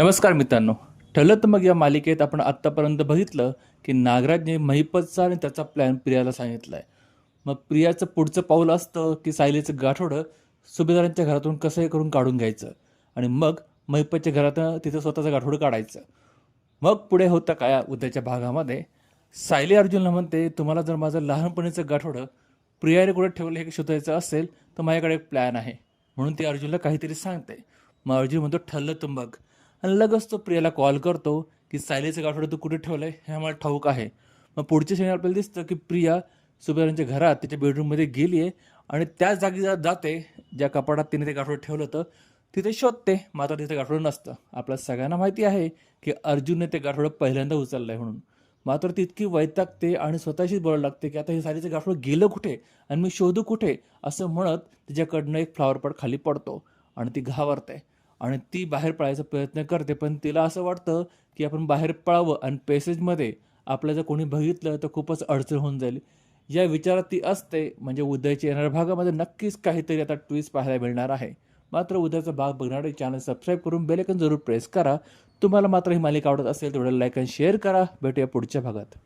नमस्कार मित्रांनो. ठलत मग या मालिकेत आपण आत्तापर्यंत बघितलं की नागराजने महिपतचा आणि त्याचा प्लॅन प्रियाला सांगितला आहे मग प्रियाचं पुढचं पाऊल असतं की सायलीचं गाठोडं सुभेदारांच्या घरातून कसंही करून काढून घ्यायचं आणि मग महिपतच्या घरातून तिथं स्वतःचं गाठोडं काढायचं. मग पुढे होतं काय उद्याच्या भागामध्ये? सायली अर्जुनला म्हणते तुम्हाला जर माझं लहानपणीचं गाठोडं प्रियाने कुठे ठेवलं हे शोधायचं असेल तर माझ्याकडे एक प्लॅन आहे. म्हणून ती अर्जुनला काहीतरी सांगते. मग अर्जुन म्हणतो ठरलं तर मग. आणि लगेच तो प्रियाला कॉल करतो की सायलीचं गाठोडं तू कुठे ठेवलं आहे हे आम्हाला ठाऊक आहे. मग पुढच्या क्षणी आपल्याला दिसतं की प्रिया सुबेरांच्या घरात त्याच्या बेडरूममध्ये गेली आहे आणि त्याच जागी जाते ज्या कपाटात तिने ते गाठोडं ठेवलं होतं तिथे शोधते. मात्र तिथे गाठोडं नसतं. आपल्या सगळ्यांना माहिती आहे की अर्जुनने ते गाठोडं पहिल्यांदा उचललं आहे म्हणून मात्र ती इतकी वैतागते आणि स्वतःशीच बोलायला लागते की आता हे साडीचं गाठोडं गेलं कुठे? आणि मी शोधू कुठे? असं म्हणत तिच्याकडनं एक फ्लॉवर पॉट खाली पडतो आणि ती घाबरते. आणि ती बाहेर पळायचा प्रयत्न करते. पण तिला असं वाटतं की आपण बाहेर पळावं आणि पेसेजमध्ये आपलं जर कोणी बघितलं तर खूपच अडचण होऊन जाईल. या विचारात ती असते. म्हणजे उद्याच्या येणाऱ्या भागामध्ये नक्कीच काहीतरी आता ट्विस्ट पाहायला मिळणार आहे. मात्र उद्याचा भाग बघणारे चॅनल सबस्क्राईब करून बेलेकन जरूर प्रेस करा. तुम्हाला मात्र ही मालिका आवडत असेल तेवढं लाईक आणि शेअर करा. भेटूया पुढच्या भागात.